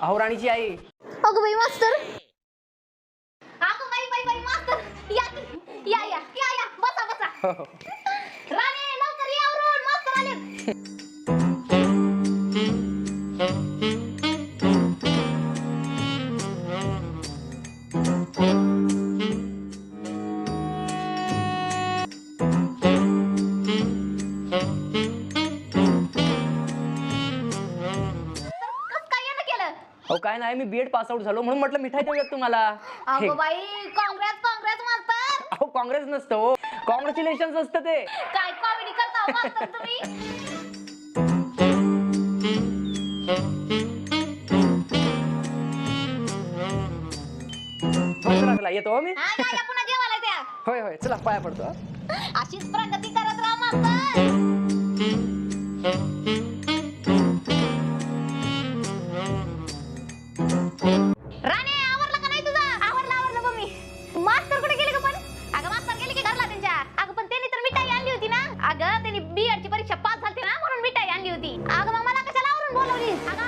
अहो राणीची आई. अगं बाई मास्तर. अगं बाई बाई बाई मास्तर. या. या या. या या. बसा बसा. अहो काय नाही मी बीएड पास आउट झालो म्हणून म्हटलं मिठाई देऊयात तुम्हाला. हे, अगं बाई काँग्रेस काँग्रेस मास्तर. अहो काँग्रेस नसतं हो. कॉंग्रॅच्युलेशन असतं ते. काय कॉमेडी करता हो मास्तर तुम्ही? हो, चला चला येतो हो मी. हा या या पुन्हा जेवायला द्या. होय होय चला पाया पडतो. हा. अशीच प्रगती करत राहा मास्तर. ना अगं